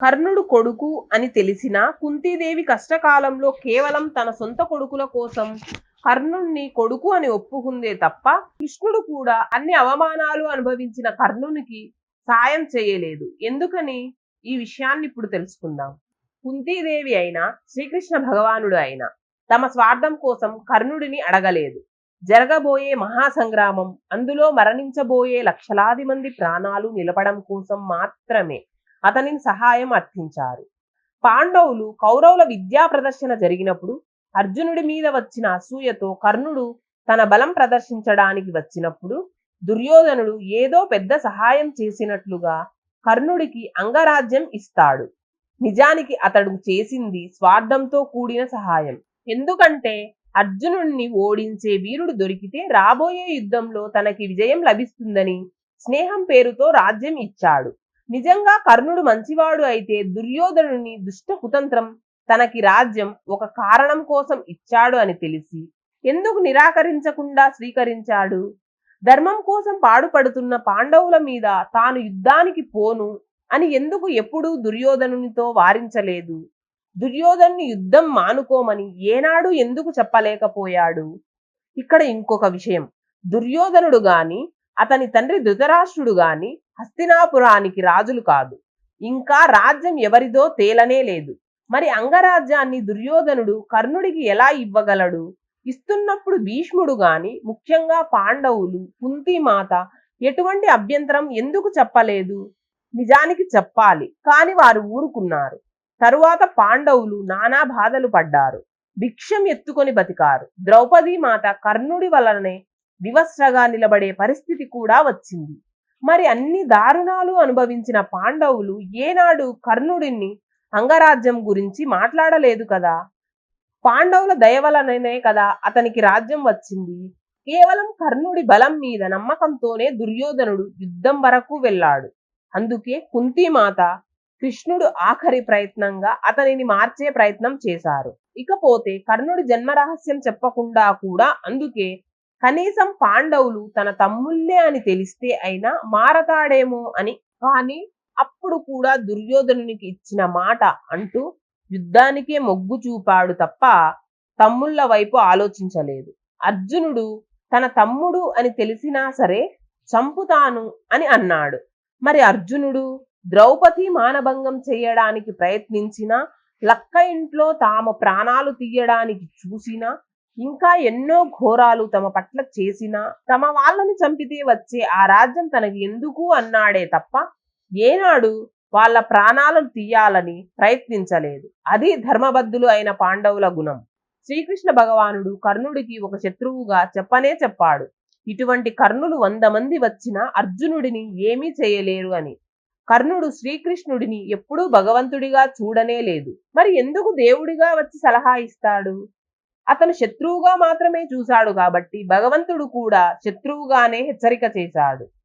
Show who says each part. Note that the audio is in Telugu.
Speaker 1: కర్ణుడు కొడుకు అని తెలిసినా కుంతీదేవి కష్టకాలంలో కేవలం తన సొంత కొడుకుల కోసం కర్ణుణ్ణి కొడుకు అని ఒప్పుకుందే తప్ప కృష్ణుడు కూడా అన్ని అవమానాలు అనుభవించిన కర్ణునికి సాయం చేయలేదు. ఎందుకని? ఈ విషయాన్ని ఇప్పుడు తెలుసుకుందాం. కుంతీదేవి అయినా శ్రీకృష్ణ భగవానుడు అయినా తమ స్వార్థం కోసం కర్ణుడిని అడగలేదు. జరగబోయే మహాసంగ్రామం అందులో మరణించబోయే లక్షలాది మంది ప్రాణాలు నిలపడం కోసం మాత్రమే అతనిని సహాయం అర్థించారు పాండవులు కౌరవుల విద్యా ప్రదర్శన జరిగినప్పుడు అర్జునుడి మీద వచ్చిన అసూయతో కర్ణుడు తన బలం ప్రదర్శించడానికి వచ్చినప్పుడు దుర్యోధనుడు ఏదో పెద్ద సహాయం చేసినట్లుగా కర్ణుడికి అంగరాజ్యం ఇస్తాడు. నిజానికి అతడు చేసింది స్వార్థంతో కూడిన సహాయం. ఎందుకంటే అర్జునుడిని ఓడించే వీరుడు దొరికితే రాబోయే యుద్ధంలో తనకి విజయం లభిస్తుందని స్నేహం పేరుతో రాజ్యం ఇచ్చాడు. నిజంగా కర్ణుడు మంచివాడు అయితే దుర్యోధనుని దుష్ట కుతంత్రం తనకి రాజ్యం ఒక కారణం కోసం ఇచ్చాడు అని తెలిసి ఎందుకు నిరాకరించకుండా స్వీకరించాడు? ధర్మం కోసం పాడుపడుతున్న పాండవుల మీద తాను యుద్ధానికి పోను అని ఎందుకు ఎప్పుడూ దుర్యోధనునితో వారించలేదు? దుర్యోధను యుద్ధం మానుకోమని ఏనాడు ఎందుకు చెప్పలేకపోయాడు? ఇక్కడ ఇంకొక విషయం. దుర్యోధనుడు గాని అతని తండ్రి ధృతరాష్ట్రుడు గాని హస్తినాపురానికి రాజులు కాదు. ఇంకా రాజ్యం ఎవరిదో తేలనే లేదు. మరి అంగరాజ్యాన్ని దుర్యోధనుడు కర్ణుడికి ఎలా ఇవ్వగలడు? ఇస్తున్నప్పుడు భీష్ముడు గాని ముఖ్యంగా పాండవులు కుంతిమాత ఎటువంటి అభ్యంతరం ఎందుకు చెప్పలేదు? నిజానికి చెప్పాలి. కాని వారు ఊరుకున్నారు. తరువాత పాండవులు నానా బాధలు పడ్డారు. భిక్షం ఎత్తుకొని బతికారు. ద్రౌపదీ మాత కర్ణుడి వలనే వివస్రగా నిలబడే పరిస్థితి కూడా వచ్చింది. మరి అన్ని దారుణాలు అనుభవించిన పాండవులు ఏనాడు కర్ణుడిని అంగరాజ్యం గురించి మాట్లాడలేదు కదా? పాండవుల దయవలననే కదా అతనికి రాజ్యం వచ్చింది. కేవలం కర్ణుడి బలం మీద నమ్మకంతోనే దుర్యోధనుడు యుద్ధం వరకు వెళ్ళాడు. అందుకే కుంతిమాత కృష్ణుడు ఆఖరి ప్రయత్నంగా అతనిని మార్చే ప్రయత్నం చేశారు. ఇకపోతే కర్ణుడి జన్మ రహస్యం చెప్పకుండా కూడా అందుకే కనీసం పాండవులు తన తమ్ముళ్ళే అని తెలిస్తే అయినా మారతాడేమో అని. కానీ అప్పుడు కూడా దుర్యోధనునికి ఇచ్చిన మాట అంటూ యుద్ధానికే మొగ్గు చూపాడు తప్ప తమ్ముళ్ళ వైపు ఆలోచించలేదు. అర్జునుడు తన తమ్ముడు అని తెలిసినా సరే చంపుతాను అని అన్నాడు. మరి అర్జునుడు ద్రౌపది మానభంగం చేయడానికి ప్రయత్నించినా లక్క ఇంట్లో తాము ప్రాణాలు తీయడానికి చూసినా ఇంకా ఎన్నో ఘోరాలు తమ పట్ల చేసినా తమ వాళ్ళని చంపితే వచ్చే ఆ రాజ్యం తనకి ఎందుకు అన్నాడే తప్ప ఏనాడు వాళ్ళ ప్రాణాలను తీయాలని ప్రయత్నించలేదు. అది ధర్మబద్ధులు అయిన పాండవుల గుణం. శ్రీకృష్ణ భగవానుడు కర్ణుడికి ఒక శత్రువుగా చెప్పనే చెప్పాడు. ఇటువంటి కర్ణులు వంద మంది వచ్చినా అర్జునుడిని ఏమీ చేయలేరు అని. కర్ణుడు శ్రీకృష్ణుడిని ఎప్పుడూ భగవంతుడిగా చూడనే లేదు. మరి ఎందుకు దేవుడిగా వచ్చి సలహా ఇస్తాడు? అతను శత్రువుగా మాత్రమే చూశాడు కాబట్టి భగవంతుడు కూడా శత్రువుగానే హెచ్చరిక చేశాడు.